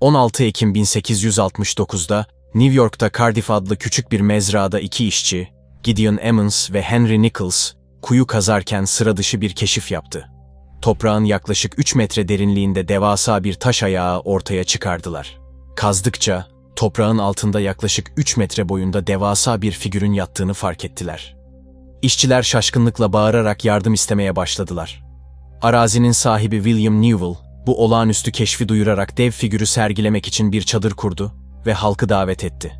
16 Ekim 1869'da New York'ta Cardiff adlı küçük bir mezrada iki işçi, Gideon Emmons ve Henry Nichols, kuyu kazarken sıra dışı bir keşif yaptı. Toprağın yaklaşık 3 metre derinliğinde devasa bir taş ayağı ortaya çıkardılar. Kazdıkça, toprağın altında yaklaşık 3 metre boyunda devasa bir figürün yattığını fark ettiler. İşçiler şaşkınlıkla bağırarak yardım istemeye başladılar. Arazinin sahibi William Newell, bu olağanüstü keşfi duyurarak dev figürü sergilemek için bir çadır kurdu ve halkı davet etti.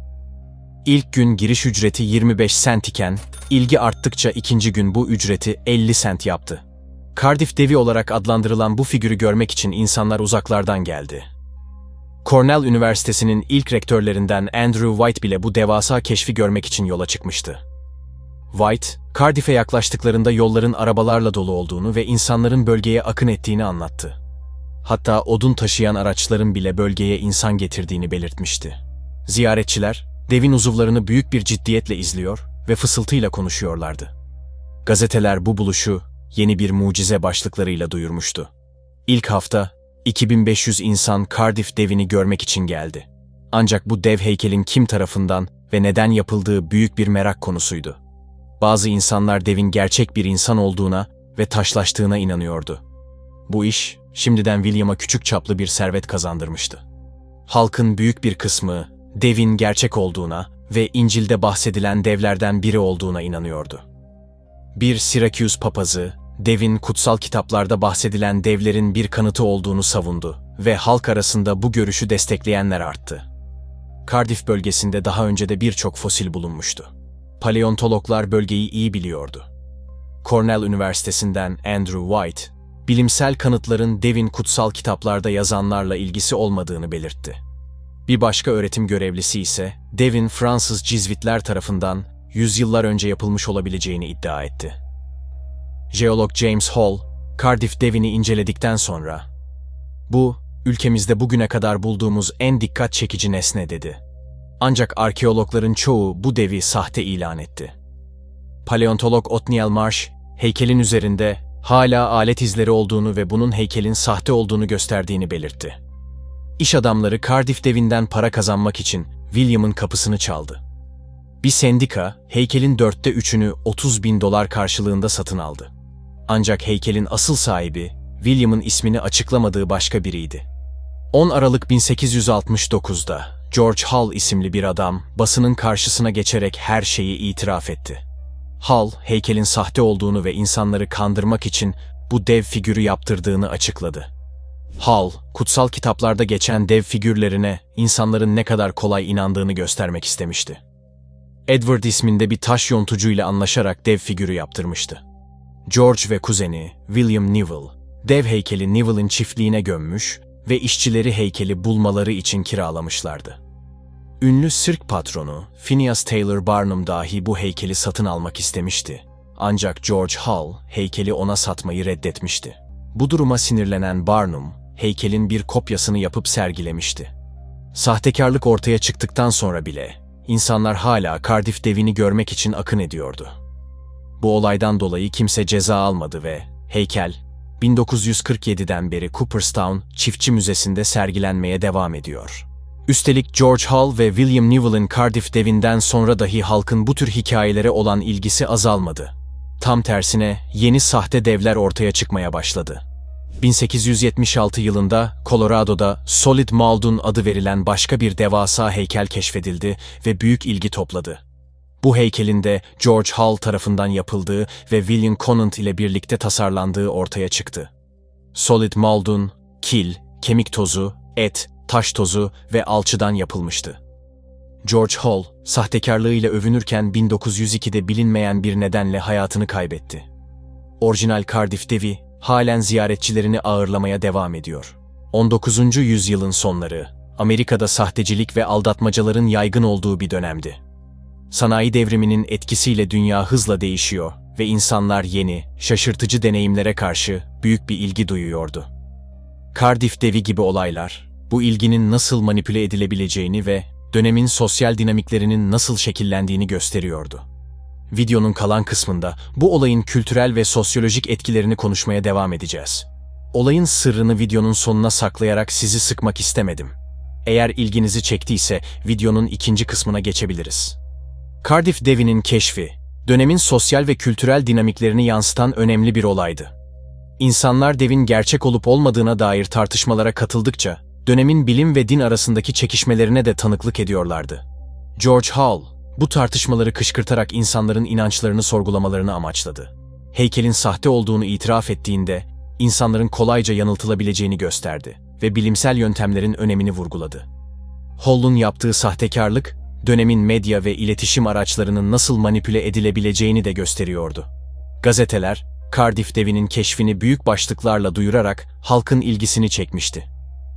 İlk gün giriş ücreti 25 sent iken, ilgi arttıkça ikinci gün bu ücreti 50 sent yaptı. Cardiff devi olarak adlandırılan bu figürü görmek için insanlar uzaklardan geldi. Cornell Üniversitesi'nin ilk rektörlerinden Andrew White bile bu devasa keşfi görmek için yola çıkmıştı. White, Cardiff'e yaklaştıklarında yolların arabalarla dolu olduğunu ve insanların bölgeye akın ettiğini anlattı. Hatta odun taşıyan araçların bile bölgeye insan getirdiğini belirtmişti. Ziyaretçiler, devin uzuvlarını büyük bir ciddiyetle izliyor ve fısıltıyla konuşuyorlardı. Gazeteler bu buluşu yeni bir mucize başlıklarıyla duyurmuştu. İlk hafta 2500 insan Cardiff devini görmek için geldi. Ancak bu dev heykelin kim tarafından ve neden yapıldığı büyük bir merak konusuydu. Bazı insanlar devin gerçek bir insan olduğuna ve taşlaştığına inanıyordu. Bu iş şimdiden William'a küçük çaplı bir servet kazandırmıştı. Halkın büyük bir kısmı devin gerçek olduğuna ve İncil'de bahsedilen devlerden biri olduğuna inanıyordu. Bir Syracuse papazı, devin kutsal kitaplarda bahsedilen devlerin bir kanıtı olduğunu savundu ve halk arasında bu görüşü destekleyenler arttı. Cardiff bölgesinde daha önce de birçok fosil bulunmuştu. Paleontologlar bölgeyi iyi biliyordu. Cornell Üniversitesi'nden Andrew White, bilimsel kanıtların devin kutsal kitaplarda yazanlarla ilgisi olmadığını belirtti. Bir başka öğretim görevlisi ise devin Fransız Cizvitler tarafından yüzyıllar önce yapılmış olabileceğini iddia etti. Jeolog James Hall, Cardiff devini inceledikten sonra, bu, ülkemizde bugüne kadar bulduğumuz en dikkat çekici nesne dedi. Ancak arkeologların çoğu bu devi sahte ilan etti. Paleontolog Othniel Marsh, heykelin üzerinde hala alet izleri olduğunu ve bunun heykelin sahte olduğunu gösterdiğini belirtti. İş adamları Cardiff devinden para kazanmak için William'ın kapısını çaldı. Bir sendika, heykelin dörtte üçünü 30 bin dolar karşılığında satın aldı. Ancak heykelin asıl sahibi, William'ın ismini açıklamadığı başka biriydi. 10 Aralık 1869'da George Hull isimli bir adam basının karşısına geçerek her şeyi itiraf etti. Hull, heykelin sahte olduğunu ve insanları kandırmak için bu dev figürü yaptırdığını açıkladı. Hull, kutsal kitaplarda geçen dev figürlerine insanların ne kadar kolay inandığını göstermek istemişti. Edward isminde bir taş yontucuyla anlaşarak dev figürü yaptırmıştı. George ve kuzeni William Newell, dev heykeli Newell'in çiftliğine gömmüş ve işçileri heykeli bulmaları için kiralamışlardı. Ünlü sirk patronu Phineas Taylor Barnum dahi bu heykeli satın almak istemişti. Ancak George Hull heykeli ona satmayı reddetmişti. Bu duruma sinirlenen Barnum, heykelin bir kopyasını yapıp sergilemişti. Sahtekarlık ortaya çıktıktan sonra bile insanlar hala Cardiff devini görmek için akın ediyordu. Bu olaydan dolayı kimse ceza almadı ve heykel 1947'den beri Cooperstown Çiftçi Müzesi'nde sergilenmeye devam ediyor. Üstelik George Hull ve William Newell'in Cardiff devinden sonra dahi halkın bu tür hikayelere olan ilgisi azalmadı. Tam tersine yeni sahte devler ortaya çıkmaya başladı. 1876 yılında Colorado'da Solid Muldoon adı verilen başka bir devasa heykel keşfedildi ve büyük ilgi topladı. Bu heykelin de George Hull tarafından yapıldığı ve William Conant ile birlikte tasarlandığı ortaya çıktı. Solid Muldoon, kil, kemik tozu, et, taş tozu ve alçıdan yapılmıştı. George Hall, sahtekarlığıyla övünürken 1902'de bilinmeyen bir nedenle hayatını kaybetti. Orijinal Cardiff devi halen ziyaretçilerini ağırlamaya devam ediyor. 19. yüzyılın sonları, Amerika'da sahtecilik ve aldatmacaların yaygın olduğu bir dönemdi. Sanayi devriminin etkisiyle dünya hızla değişiyor ve insanlar yeni, şaşırtıcı deneyimlere karşı büyük bir ilgi duyuyordu. Cardiff devi gibi olaylar, bu ilginin nasıl manipüle edilebileceğini ve dönemin sosyal dinamiklerinin nasıl şekillendiğini gösteriyordu. Videonun kalan kısmında bu olayın kültürel ve sosyolojik etkilerini konuşmaya devam edeceğiz. Olayın sırrını videonun sonuna saklayarak sizi sıkmak istemedim. Eğer ilginizi çektiyse videonun ikinci kısmına geçebiliriz. Cardiff devinin keşfi, dönemin sosyal ve kültürel dinamiklerini yansıtan önemli bir olaydı. İnsanlar devin gerçek olup olmadığına dair tartışmalara katıldıkça, dönemin bilim ve din arasındaki çekişmelerine de tanıklık ediyorlardı. George Hall, bu tartışmaları kışkırtarak insanların inançlarını sorgulamalarını amaçladı. Heykelin sahte olduğunu itiraf ettiğinde, insanların kolayca yanıltılabileceğini gösterdi ve bilimsel yöntemlerin önemini vurguladı. Hall'un yaptığı sahtekarlık, dönemin medya ve iletişim araçlarının nasıl manipüle edilebileceğini de gösteriyordu. Gazeteler, Cardiff devinin keşfini büyük başlıklarla duyurarak halkın ilgisini çekmişti.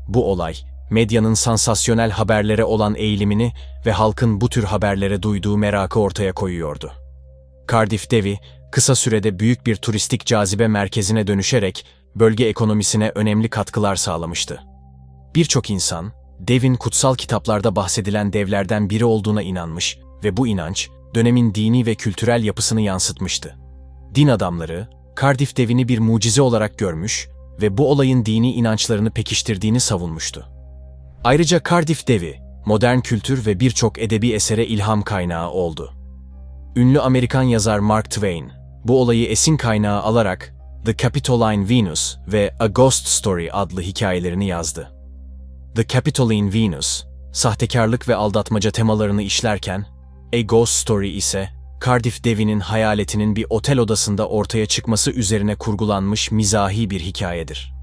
Bu olay, medyanın sansasyonel haberlere olan eğilimini ve halkın bu tür haberlere duyduğu merakı ortaya koyuyordu. Cardiff devi, kısa sürede büyük bir turistik cazibe merkezine dönüşerek bölge ekonomisine önemli katkılar sağlamıştı. Birçok insan, devin kutsal kitaplarda bahsedilen devlerden biri olduğuna inanmış ve bu inanç, dönemin dini ve kültürel yapısını yansıtmıştı. Din adamları, Cardiff devini bir mucize olarak görmüş ve bu olayın dini inançlarını pekiştirdiğini savunmuştu. Ayrıca Cardiff devi, modern kültür ve birçok edebi esere ilham kaynağı oldu. Ünlü Amerikan yazar Mark Twain, bu olayı esin kaynağı alarak The Capitoline Venus ve A Ghost Story adlı hikayelerini yazdı. The Capitoline Venus, sahtekarlık ve aldatmaca temalarını işlerken, A Ghost Story ise Cardiff devinin hayaletinin bir otel odasında ortaya çıkması üzerine kurgulanmış mizahi bir hikayedir.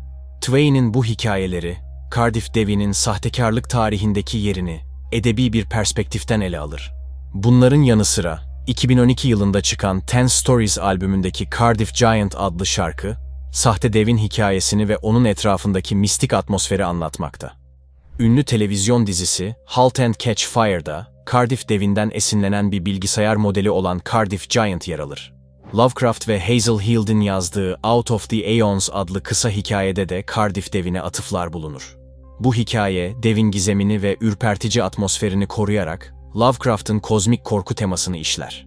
Twain'in bu hikayeleri, Cardiff devinin sahtekarlık tarihindeki yerini edebi bir perspektiften ele alır. Bunların yanı sıra 2012 yılında çıkan Ten Stories albümündeki Cardiff Giant adlı şarkı, sahte devin hikayesini ve onun etrafındaki mistik atmosferi anlatmakta. Ünlü televizyon dizisi Halt and Catch Fire'da Cardiff devinden esinlenen bir bilgisayar modeli olan Cardiff Giant yer alır. Lovecraft ve Hazel Hild'in yazdığı Out of the Aeons adlı kısa hikayede de Cardiff devine atıflar bulunur. Bu hikaye, devin gizemini ve ürpertici atmosferini koruyarak Lovecraft'ın kozmik korku temasını işler.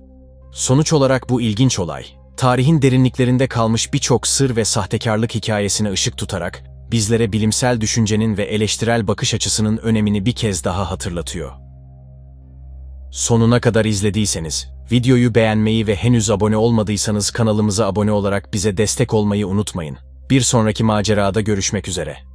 Sonuç olarak bu ilginç olay, tarihin derinliklerinde kalmış birçok sır ve sahtekarlık hikayesine ışık tutarak bizlere bilimsel düşüncenin ve eleştirel bakış açısının önemini bir kez daha hatırlatıyor. Sonuna kadar izlediyseniz, videoyu beğenmeyi ve henüz abone olmadıysanız kanalımıza abone olarak bize destek olmayı unutmayın. Bir sonraki macerada görüşmek üzere.